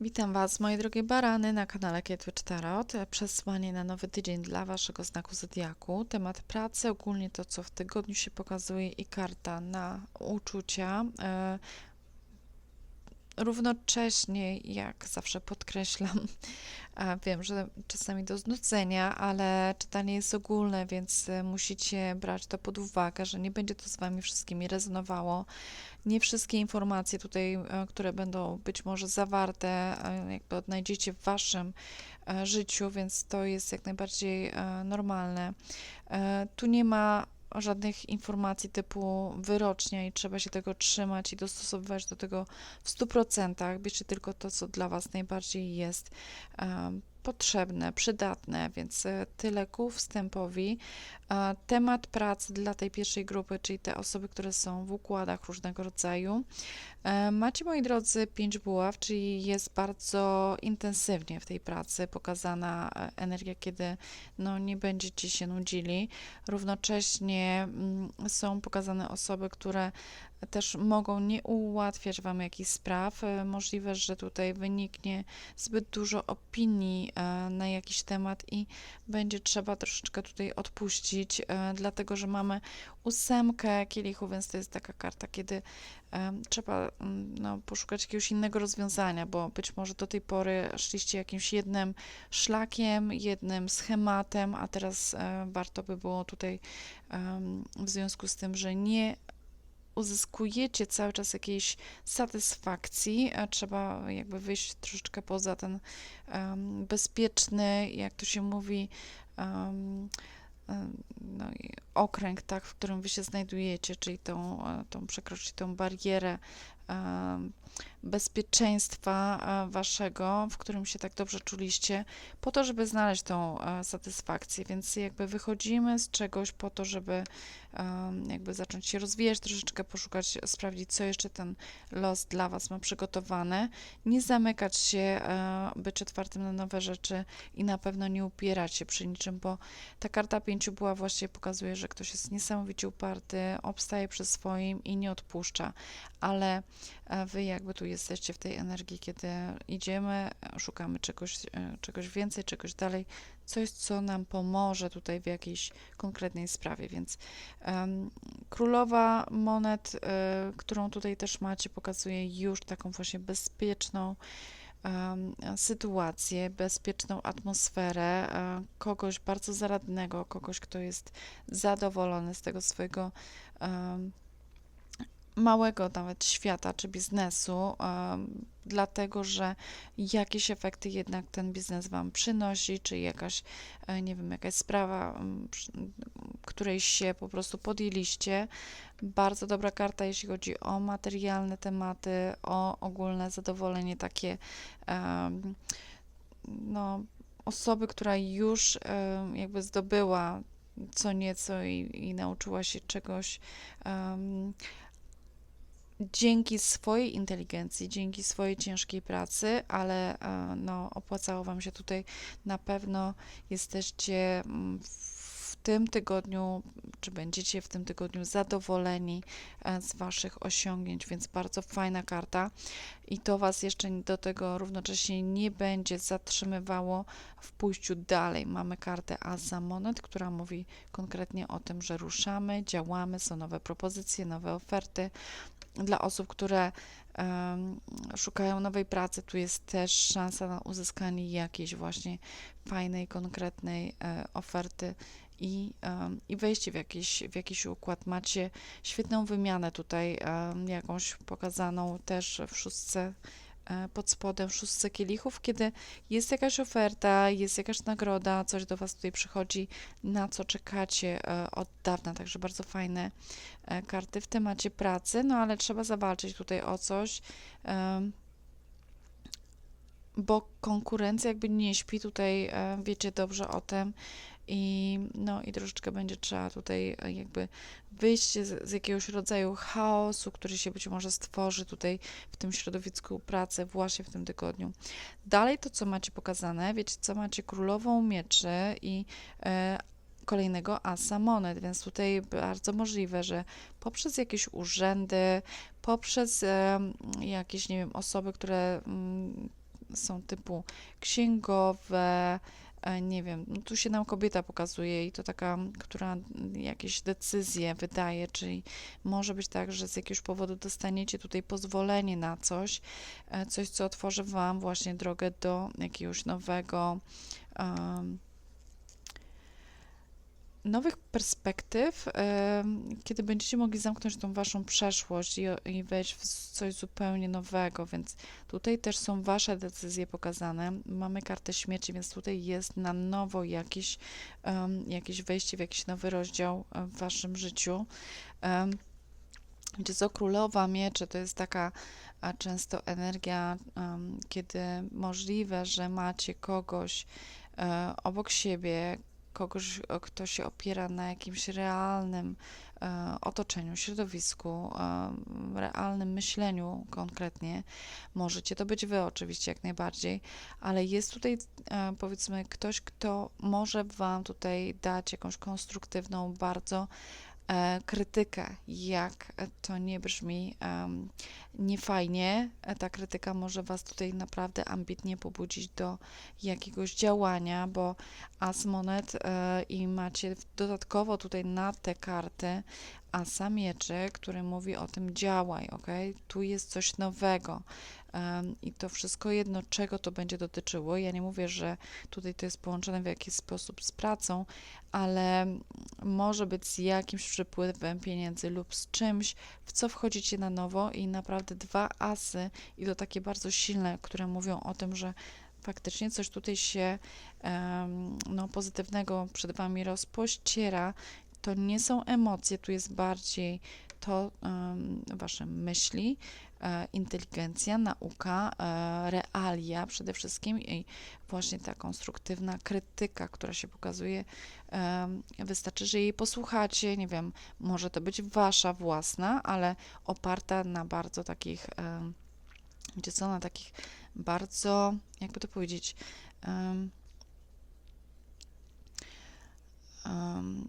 Witam Was, moje drogie barany, na kanale Kietwicz Tarot. Przesłanie na nowy tydzień dla Waszego znaku Zodiaku. Temat pracy, ogólnie to, co w tygodniu się pokazuje i karta na uczucia. E, równocześnie, jak zawsze podkreślam, a wiem, że czasami do znudzenia, ale czytanie jest ogólne, więc e, musicie brać to pod uwagę, że nie będzie to z Wami wszystkimi rezonowało. Nie wszystkie informacje tutaj, e, które będą być może zawarte, e, jakby odnajdziecie w Waszym życiu, więc to jest jak najbardziej normalne. Tu nie ma żadnych informacji typu wyrocznia i trzeba się tego trzymać i dostosowywać do tego w 100%. Bierzcie tylko to, co dla Was najbardziej jest potrzebne, przydatne, więc e, tyle ku wstępowi. Temat pracy dla tej pierwszej grupy, czyli te osoby, które są w układach różnego rodzaju. E, macie, moi drodzy, pięć buław, czyli jest bardzo intensywnie w tej pracy pokazana e, energia, kiedy no, nie będziecie się nudzili. Równocześnie mm, są pokazane osoby, które też mogą nie ułatwiać Wam jakichś spraw. E, możliwe, że tutaj wyniknie zbyt dużo opinii na jakiś temat i będzie trzeba troszeczkę tutaj odpuścić, dlatego że mamy ósemkę kielichów, więc to jest taka karta, kiedy trzeba mm, no, poszukać jakiegoś innego rozwiązania, bo być może do tej pory szliście jakimś jednym szlakiem, jednym schematem, a teraz e, warto by było tutaj w związku z tym, że nie uzyskujecie cały czas jakiejś satysfakcji, trzeba jakby wyjść troszeczkę poza ten um, bezpieczny, jak to się mówi, um, no, okręg, tak, w którym wy się znajdujecie, czyli tą, e, tą przekroczyć tą barierę bezpieczeństwa e, waszego, w którym się tak dobrze czuliście, po to, żeby znaleźć tą e, satysfakcję. Więc jakby wychodzimy z czegoś po to, żeby jakby zacząć się rozwijać, troszeczkę poszukać, sprawdzić, co jeszcze ten los dla was ma przygotowane. Nie zamykać się, e, być otwartym na nowe rzeczy i na pewno nie upierać się przy niczym, bo ta karta pięciu była właśnie pokazuje, że ktoś jest niesamowicie uparty, obstaje przy swoim i nie odpuszcza, ale wy jakby tu jesteście w tej energii, kiedy idziemy, szukamy czegoś, e, czegoś więcej, czegoś dalej, coś, co nam pomoże tutaj w jakiejś konkretnej sprawie. Więc um, królowa monet, y, którą tutaj też macie, pokazuje już taką właśnie bezpieczną, sytuację, bezpieczną atmosferę, um, kogoś bardzo zaradnego, kogoś, kto jest zadowolony z tego swojego małego nawet świata czy biznesu, dlatego że jakieś efekty jednak ten biznes Wam przynosi, czy jakaś, e, nie wiem, jakaś sprawa, której się po prostu podjęliście. Bardzo dobra karta, jeśli chodzi o materialne tematy, o ogólne zadowolenie takie, no, osoby, która już jakby zdobyła co nieco i, i nauczyła się czegoś dzięki swojej inteligencji, dzięki swojej ciężkiej pracy, ale e, no, opłacało Wam się tutaj na pewno. Jesteście mm, w tym tygodniu, czy będziecie w tym tygodniu zadowoleni e, z Waszych osiągnięć, więc bardzo fajna karta i to Was jeszcze do tego równocześnie nie będzie zatrzymywało w pójściu dalej. Mamy kartę Asa Monet, która mówi konkretnie o tym, że ruszamy, działamy, są nowe propozycje, nowe oferty, dla osób, które szukają nowej pracy, tu jest też szansa na uzyskanie jakiejś właśnie fajnej, konkretnej e, oferty i, i wejście w jakiś, w jakiś układ. Macie świetną wymianę tutaj, jakąś pokazaną też w szóstce pod spodem szóstce kielichów, kiedy jest jakaś oferta, jest jakaś nagroda, coś do Was tutaj przychodzi, na co czekacie e, od dawna, także bardzo fajne e, karty w temacie pracy, no ale trzeba zawalczyć tutaj o coś, bo konkurencja jakby nie śpi, tutaj wiecie dobrze o tym i, no, i troszeczkę będzie trzeba tutaj e, jakby wyjść z, z, jakiegoś rodzaju chaosu, który się być może stworzy tutaj w tym środowisku pracy właśnie w tym tygodniu. Dalej to, co macie pokazane, wiecie co, macie królową mieczy i e, kolejnego asa monet, więc tutaj bardzo możliwe, że poprzez jakieś urzędy, poprzez e, jakieś, nie wiem, osoby, które są typu księgowe, nie wiem, no tu się nam kobieta pokazuje i to taka, która jakieś decyzje wydaje, czyli może być tak, że z jakiegoś powodu dostaniecie tutaj pozwolenie na coś, e, coś, co otworzy Wam właśnie drogę do jakiegoś nowego, em, nowych perspektyw, kiedy będziecie mogli zamknąć tą waszą przeszłość i, i wejść w coś zupełnie nowego, więc tutaj też są wasze decyzje pokazane. Mamy kartę śmierci, więc tutaj jest na nowo jakieś, em, jakieś wejście w jakiś nowy rozdział e, w waszym życiu. Gdzie co królowa mieczy to jest taka a często energia, kiedy możliwe, że macie kogoś e, obok siebie, kogoś, o- kto się opiera na jakimś realnym e, otoczeniu, środowisku, e, realnym myśleniu konkretnie. Możecie to być wy oczywiście jak najbardziej, ale jest tutaj e, powiedzmy ktoś, kto może wam tutaj dać jakąś konstruktywną, bardzo e, krytykę, jak to nie brzmi em, niefajnie. E, Ta krytyka może Was tutaj naprawdę ambitnie pobudzić do jakiegoś działania, bo as monet e, i macie dodatkowo tutaj na te karty asa mieczy, który mówi o tym działaj, ok? Tu jest coś nowego. I to wszystko jedno, czego to będzie dotyczyło. Ja nie mówię, że tutaj to jest połączone w jakiś sposób z pracą, ale może być z jakimś przepływem pieniędzy lub z czymś, w co wchodzicie na nowo i naprawdę dwa asy i to takie bardzo silne, które mówią o tym, że faktycznie coś tutaj się no, pozytywnego przed Wami rozpościera. To nie są emocje, tu jest bardziej to em, Wasze myśli, inteligencja, nauka, e, realia przede wszystkim i właśnie ta konstruktywna krytyka, która się pokazuje. em, Wystarczy, że jej posłuchacie, nie wiem, może to być wasza własna, ale oparta na bardzo takich, wiecie co, na takich bardzo, jakby to powiedzieć,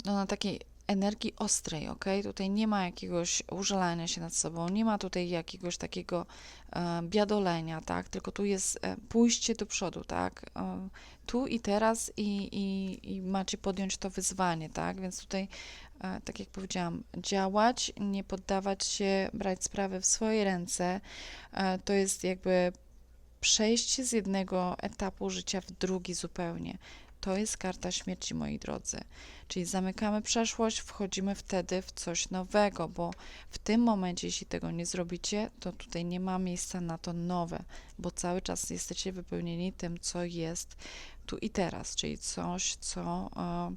no na takiej energii ostrej, ok? Tutaj nie ma jakiegoś użalania się nad sobą, nie ma tutaj jakiegoś takiego e, biadolenia, tak? Tylko tu jest e, pójście do przodu, tak? E, tu i teraz i, i, i macie podjąć to wyzwanie, tak? Więc tutaj, e, tak jak powiedziałam, działać, nie poddawać się, brać sprawy w swoje ręce, e, to jest jakby przejście z jednego etapu życia w drugi zupełnie. To jest karta śmierci, moi drodzy. Czyli zamykamy przeszłość, wchodzimy wtedy w coś nowego, bo w tym momencie, jeśli tego nie zrobicie, to tutaj nie ma miejsca na to nowe, bo cały czas jesteście wypełnieni tym, co jest tu i teraz, czyli coś, co. a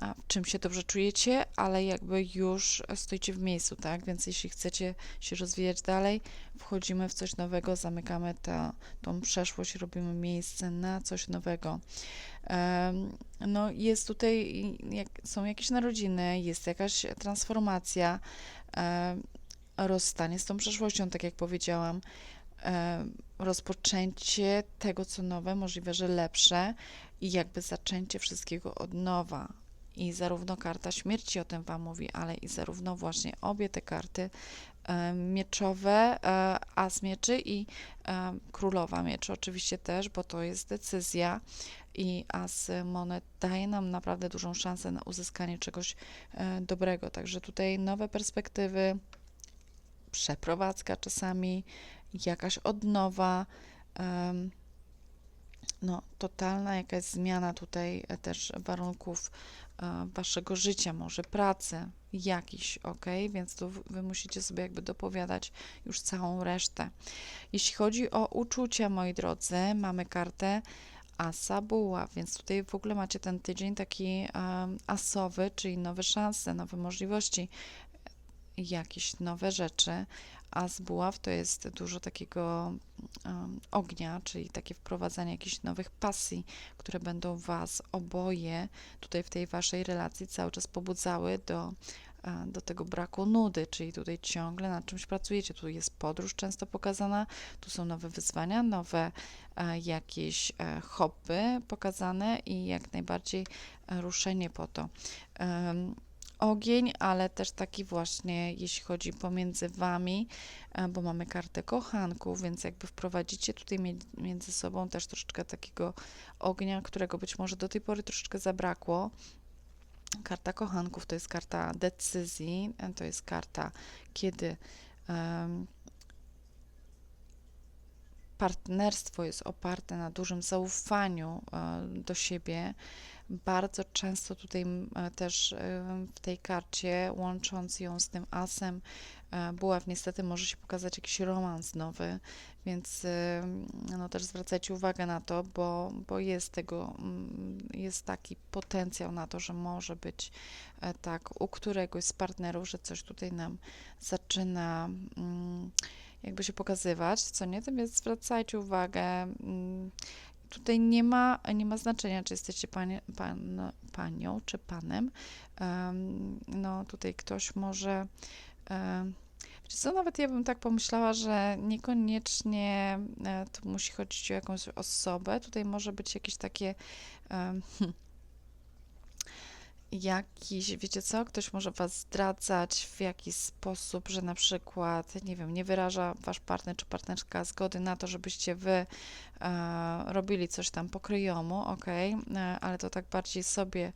w czym się dobrze czujecie, ale jakby już stoicie w miejscu, tak? Więc jeśli chcecie się rozwijać dalej, wchodzimy w coś nowego, zamykamy ta, tą przeszłość, robimy miejsce na coś nowego. No, jest tutaj, jak, są jakieś narodziny, jest jakaś transformacja, rozstanie z tą przeszłością, tak jak powiedziałam, rozpoczęcie tego, co nowe, możliwe, że lepsze i jakby zaczęcie wszystkiego od nowa. I zarówno karta śmierci o tym Wam mówi, ale i zarówno właśnie obie te karty e, mieczowe, e, as mieczy i e, królowa mieczy oczywiście też, bo to jest decyzja i as monet daje nam naprawdę dużą szansę na uzyskanie czegoś dobrego. Także tutaj nowe perspektywy, przeprowadzka czasami, jakaś odnowa, no, totalna jakaś zmiana tutaj też warunków waszego życia, może pracy, jakiś, ok? Więc tu wy musicie sobie jakby dopowiadać już całą resztę. Jeśli chodzi o uczucia, moi drodzy, mamy kartę Asa Buła, więc tutaj w ogóle macie ten tydzień taki em, asowy, czyli nowe szanse, nowe możliwości, jakieś nowe rzeczy. As Buław to jest dużo takiego em, ognia, czyli takie wprowadzanie jakichś nowych pasji, które będą Was oboje tutaj w tej Waszej relacji cały czas pobudzały do, e, do tego braku nudy, czyli tutaj ciągle nad czymś pracujecie. Tu jest podróż często pokazana, tu są nowe wyzwania, nowe e, jakieś e, hobby pokazane i jak najbardziej ruszenie po to. Ogień, ale też taki właśnie, jeśli chodzi pomiędzy wami, e, bo mamy kartę kochanków, więc jakby wprowadzicie tutaj między sobą też troszeczkę takiego ognia, którego być może do tej pory troszeczkę zabrakło. Karta kochanków to jest karta decyzji, e, to jest karta, kiedy um, partnerstwo jest oparte na dużym zaufaniu e, do siebie. Bardzo często tutaj e, też w tej karcie, łącząc ją z tym asem, buław, niestety może się pokazać jakiś romans nowy, więc no też zwracajcie uwagę na to, bo, bo jest tego, jest taki potencjał na to, że może być e, tak u któregoś z partnerów, że coś tutaj nam zaczyna mm, jakby się pokazywać, co nie, więc zwracajcie uwagę. Mm, tutaj nie ma, nie ma znaczenia, czy jesteście panie, pan, panią czy panem. No, tutaj ktoś może Wiecie co, nawet ja bym tak pomyślała, że niekoniecznie e, tu musi chodzić o jakąś osobę. Tutaj może być jakieś takie um, jakiś, wiecie co, ktoś może was zdradzać w jakiś sposób, że na przykład, nie wiem, nie wyraża wasz partner czy partnerka zgody na to, żebyście wy e, robili coś tam pokryjomu, ok, e, ale to tak bardziej sobie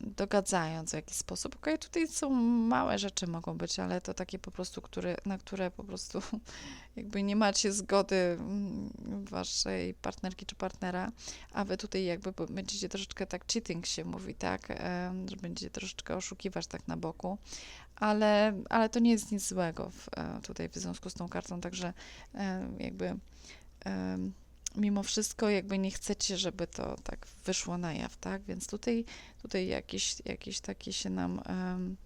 dogadzając w jakiś sposób. Okej, okay, tutaj są małe rzeczy mogą być, ale to takie po prostu, które, na które po prostu jakby nie macie zgody mm, waszej partnerki czy partnera, a wy tutaj jakby będziecie troszeczkę tak cheating się mówi, tak, że będziecie troszeczkę oszukiwać tak na boku, ale, ale to nie jest nic złego w, e, tutaj w związku z tą kartą, także jakby mimo wszystko jakby nie chcecie, żeby to tak wyszło na jaw, tak? Więc tutaj, tutaj jakieś, jakieś takie się nam um,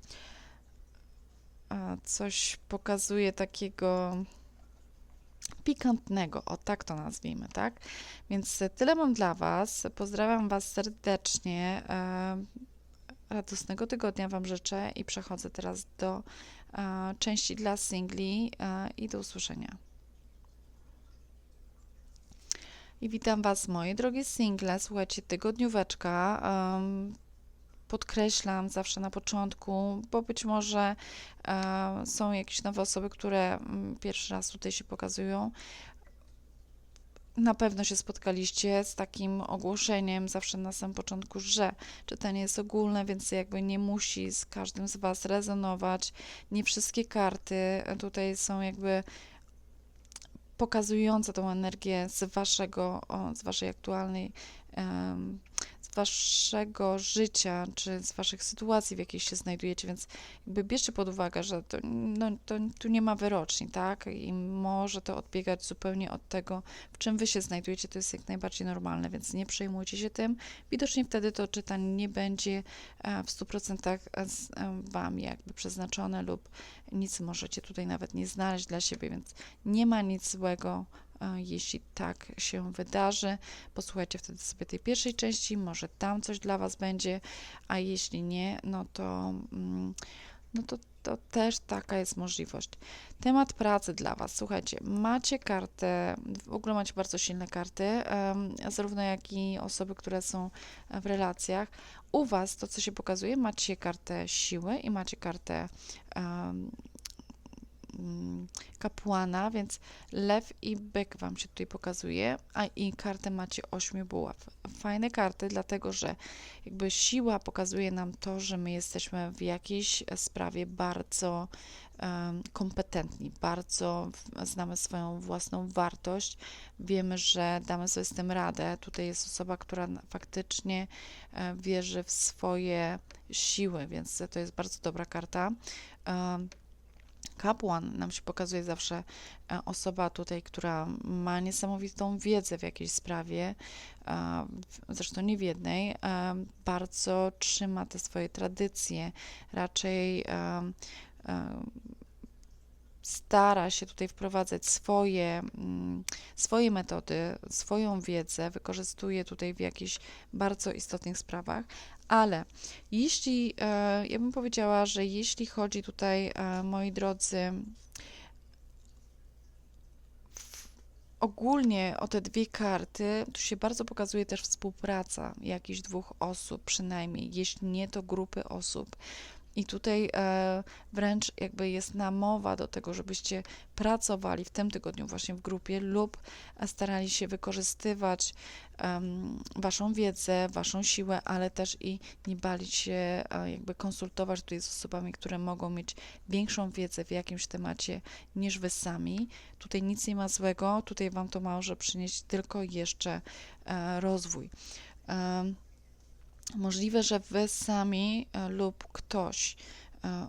coś pokazuje takiego pikantnego, o tak to nazwijmy, tak? Więc tyle mam dla Was. Pozdrawiam Was serdecznie. Radosnego tygodnia Wam życzę i przechodzę teraz do części dla singli i do usłyszenia. I witam Was, moje drogie single. Słuchajcie, tygodnióweczka. Um, podkreślam zawsze na początku, bo być może um, są jakieś nowe osoby, które um, pierwszy raz tutaj się pokazują. Na pewno się spotkaliście z takim ogłoszeniem zawsze na samym początku, że czytanie jest ogólne, więc jakby nie musi z każdym z Was rezonować. Nie wszystkie karty tutaj są jakby pokazujące tą energię z waszego, z waszej aktualnej waszego życia, czy z waszych sytuacji, w jakich się znajdujecie, więc jakby bierzcie pod uwagę, że to, no, to tu nie ma wyroczni, tak? I może to odbiegać zupełnie od tego, w czym wy się znajdujecie, to jest jak najbardziej normalne, więc nie przejmujcie się tym. Widocznie wtedy to czytanie nie będzie e, w 100% e, wam jakby przeznaczone lub nic możecie tutaj nawet nie znaleźć dla siebie, więc nie ma nic złego jeśli tak się wydarzy. Posłuchajcie wtedy sobie tej pierwszej części, może tam coś dla Was będzie, a jeśli nie, no to, mm, no to, to też taka jest możliwość. Temat pracy dla Was. Słuchajcie, macie kartę, w ogóle macie bardzo silne karty, zarówno jak i osoby, które są w relacjach. U Was to, co się pokazuje, macie kartę siły i macie kartę Mm, kapłana, więc lew i byk Wam się tutaj pokazuje, a i kartę macie ośmiu buław. Fajne karty, dlatego że jakby siła pokazuje nam to, że my jesteśmy w jakiejś sprawie bardzo um, kompetentni, bardzo znamy swoją własną wartość, wiemy, że damy sobie z tym radę. Tutaj jest osoba, która faktycznie e, wierzy w swoje siły, więc to jest bardzo dobra karta. Um, Kapłan. Nam się pokazuje zawsze e, osoba tutaj, która ma niesamowitą wiedzę w jakiejś sprawie, e, zresztą nie w jednej, e, bardzo trzyma te swoje tradycje, raczej stara się tutaj wprowadzać swoje, mm, swoje metody, swoją wiedzę, wykorzystuje tutaj w jakichś bardzo istotnych sprawach, ale jeśli, e, ja bym powiedziała, że jeśli chodzi tutaj, e, moi drodzy, ogólnie o te dwie karty, tu się bardzo pokazuje też współpraca jakichś dwóch osób przynajmniej, jeśli nie to grupy osób. I tutaj e, wręcz jakby jest namowa do tego, żebyście pracowali w tym tygodniu właśnie w grupie lub starali się wykorzystywać waszą wiedzę, waszą siłę, ale też i nie bali się e, jakby konsultować tutaj z osobami, które mogą mieć większą wiedzę w jakimś temacie niż wy sami. Tutaj nic nie ma złego, tutaj wam to może przynieść tylko jeszcze e, rozwój. Możliwe, że wy sami e, lub ktoś, e,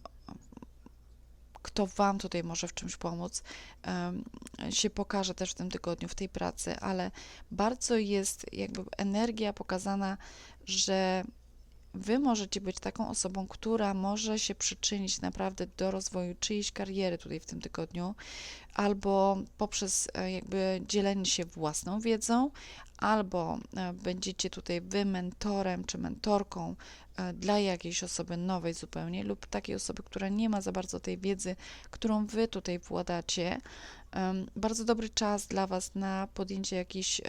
kto wam tutaj może w czymś pomóc, się pokaże też w tym tygodniu, w tej pracy, ale bardzo jest jakby energia pokazana, że wy możecie być taką osobą, która może się przyczynić naprawdę do rozwoju czyjejś kariery tutaj w tym tygodniu, albo poprzez e, jakby dzielenie się własną wiedzą, albo e, będziecie tutaj wy mentorem czy mentorką e, dla jakiejś osoby nowej zupełnie, lub takiej osoby, która nie ma za bardzo tej wiedzy, którą wy tutaj władacie. Bardzo dobry czas dla was na podjęcie jakichś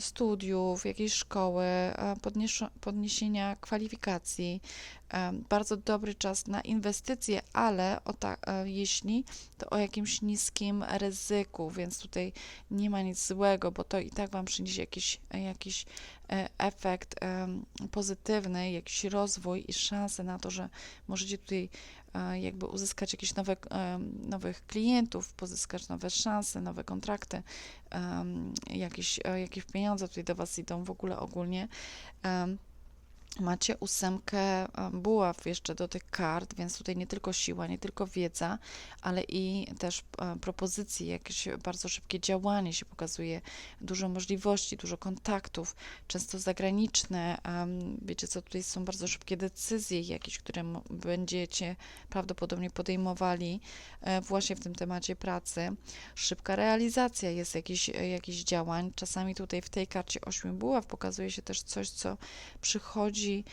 studiów, jakiejś szkoły, e, podniesienia kwalifikacji. Em, Bardzo dobry czas na inwestycje, ale o ta, e, jeśli to o jakimś niskim ryzyku, więc tutaj nie ma nic złego, bo to i tak Wam przyniesie jakiś, jakiś e, efekt pozytywny, jakiś rozwój i szansę na to, że możecie tutaj e, jakby uzyskać jakieś nowe, em, nowych klientów, pozyskać nowe szanse, nowe kontrakty, jakieś, e, jakieś pieniądze tutaj do Was idą w ogóle ogólnie. Macie ósemkę e, buław jeszcze do tych kart, więc tutaj nie tylko siła, nie tylko wiedza, ale i też e, propozycje, jakieś bardzo szybkie działanie się pokazuje, dużo możliwości, dużo kontaktów, często zagraniczne. Wiecie co, tutaj są bardzo szybkie decyzje jakieś, które będziecie prawdopodobnie podejmowali e, właśnie w tym temacie pracy. Szybka realizacja jest jakichś, jakichś działań. Czasami tutaj w tej karcie ośmiu buław pokazuje się też coś, co przychodzi e,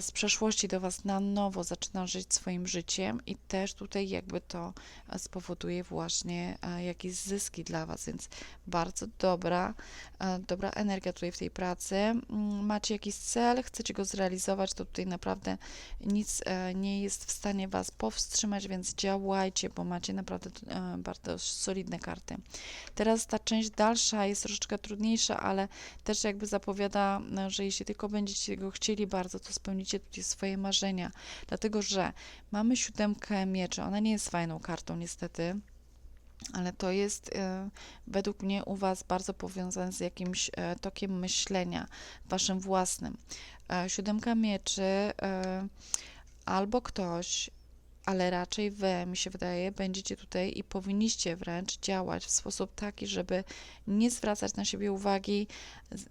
z przeszłości do Was na nowo, zaczyna żyć swoim życiem i też tutaj jakby to e, spowoduje właśnie e, jakieś zyski dla Was, więc bardzo dobra, e, dobra energia tutaj w tej pracy. Mm, Macie jakiś cel, chcecie go zrealizować, to tutaj naprawdę nic e, nie jest w stanie Was powstrzymać, więc działajcie, bo macie naprawdę e, bardzo solidne karty. Teraz ta część dalsza jest troszeczkę trudniejsza, ale też jakby zapowiada, e, że jeśli tylko będziecie go chcieli bardzo, to spełnicie tutaj swoje marzenia. Dlatego, że mamy siódemkę mieczy. Ona nie jest fajną kartą, niestety. Ale to jest e, według mnie u Was bardzo powiązane z jakimś e, tokiem myślenia, Waszym własnym. E, siódemka mieczy e, albo ktoś, ale raczej Wy, mi się wydaje, będziecie tutaj i powinniście wręcz działać w sposób taki, żeby nie zwracać na siebie uwagi,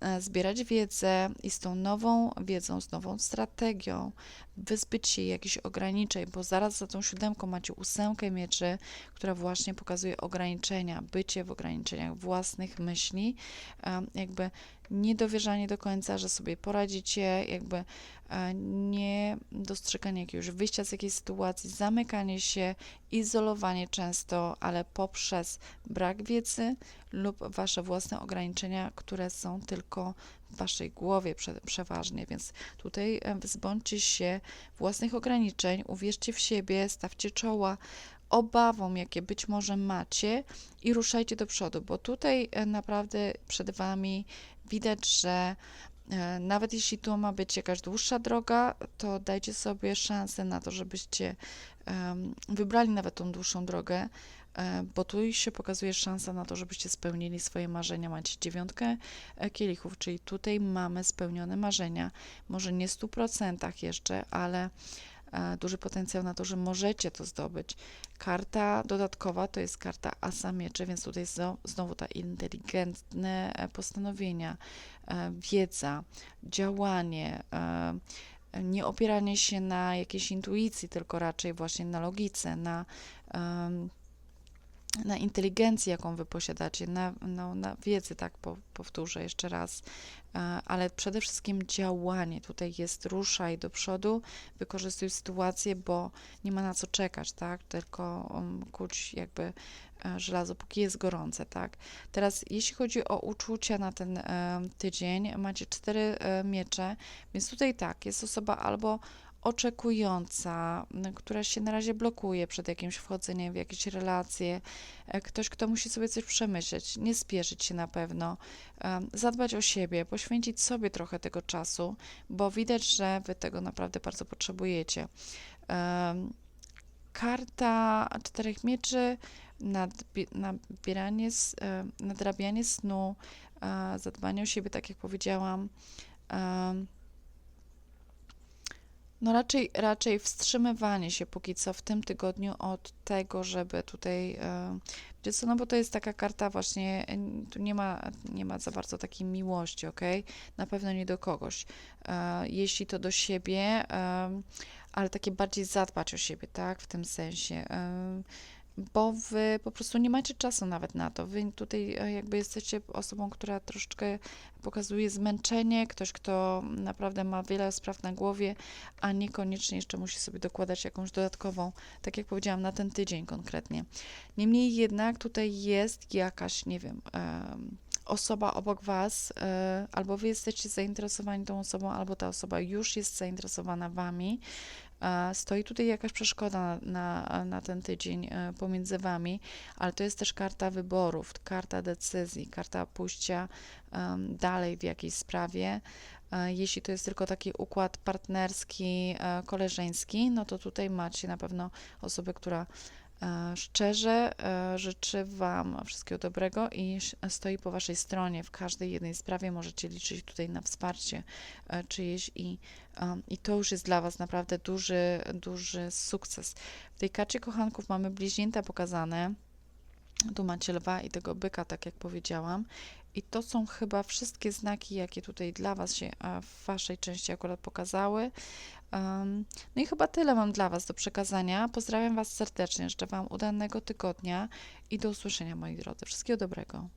e, zbierać wiedzę i z tą nową wiedzą, z nową strategią wyzbyć się jakichś ograniczeń, bo zaraz za tą siódemką macie ósemkę mieczy, która właśnie pokazuje ograniczenia, bycie w ograniczeniach własnych myśli, em, jakby niedowierzanie do końca, że sobie poradzicie, jakby e, nie dostrzeganie jakiegoś wyjścia z jakiejś sytuacji, zamykanie się, izolowanie często, ale poprzez brak wiedzy lub wasze własne ograniczenia, które są tylko w waszej głowie prze, przeważnie, więc tutaj e, wyzbądźcie się własnych ograniczeń, uwierzcie w siebie, stawcie czoła obawom, jakie być może macie i ruszajcie do przodu, bo tutaj e, naprawdę przed wami widać, że e, nawet jeśli tu ma być jakaś dłuższa droga, to dajcie sobie szansę na to, żebyście wybrali nawet tą dłuższą drogę, e, bo tu się pokazuje szansa na to, żebyście spełnili swoje marzenia. Macie dziewiątkę e, kielichów, czyli tutaj mamy spełnione marzenia. Może nie w 100% jeszcze, ale duży potencjał na to, że możecie to zdobyć. Karta dodatkowa to jest karta asa mieczy, więc tutaj znowu ta inteligentne e, postanowienia, e, wiedza, działanie, e, nie opieranie się na jakiejś intuicji, tylko raczej właśnie na logice, na na inteligencji, jaką wy posiadacie, na, no, na wiedzy, tak po, powtórzę jeszcze raz, e, ale przede wszystkim działanie. Tutaj jest ruszaj do przodu, wykorzystuj sytuację, bo nie ma na co czekać, tak? Tylko um, kuć jakby e, żelazo, póki jest gorące, tak? Teraz, jeśli chodzi o uczucia na ten e, tydzień, macie cztery miecze, więc tutaj tak, jest osoba albo oczekująca, która się na razie blokuje przed jakimś wchodzeniem w jakieś relacje, e, ktoś, kto musi sobie coś przemyśleć, nie spieszyć się na pewno, em, zadbać o siebie, poświęcić sobie trochę tego czasu, bo widać, że wy tego naprawdę bardzo potrzebujecie. Em, Karta czterech mieczy, nabieranie, e, nadrabianie snu, e, zadbanie o siebie, tak jak powiedziałam. No raczej, raczej wstrzymywanie się póki co w tym tygodniu od tego, żeby tutaj, e, wiecie co, no bo to jest taka karta właśnie, e, tu nie ma, nie ma za bardzo takiej miłości, ok? Na pewno nie do kogoś. E, jeśli to do siebie, ale takie bardziej zadbać o siebie, tak? W tym sensie. Bo wy po prostu nie macie czasu nawet na to. Wy tutaj e, jakby jesteście osobą, która troszeczkę pokazuje zmęczenie, ktoś, kto naprawdę ma wiele spraw na głowie, a niekoniecznie jeszcze musi sobie dokładać jakąś dodatkową, tak jak powiedziałam, na ten tydzień konkretnie. Niemniej jednak tutaj jest jakaś, nie wiem, em, osoba obok was, e, albo wy jesteście zainteresowani tą osobą, albo ta osoba już jest zainteresowana wami. Stoi tutaj jakaś przeszkoda na, na, ten tydzień e, pomiędzy wami, ale to jest też karta wyborów, karta decyzji, karta pójścia dalej w jakiejś sprawie. E, Jeśli to jest tylko taki układ partnerski, e, koleżeński, no to tutaj macie na pewno osobę, która szczerze e, życzy Wam wszystkiego dobrego i stoi po Waszej stronie. W każdej jednej sprawie możecie liczyć tutaj na wsparcie e, czyjeś i, em, i to już jest dla Was naprawdę duży, duży sukces. W tej karcie kochanków mamy bliźnięta pokazane. Tu macie lwa i tego byka, tak jak powiedziałam. I to są chyba wszystkie znaki, jakie tutaj dla Was się w Waszej części akurat pokazały. No i chyba tyle mam dla Was do przekazania. Pozdrawiam Was serdecznie, życzę Wam udanego tygodnia i do usłyszenia, moi drodzy. Wszystkiego dobrego.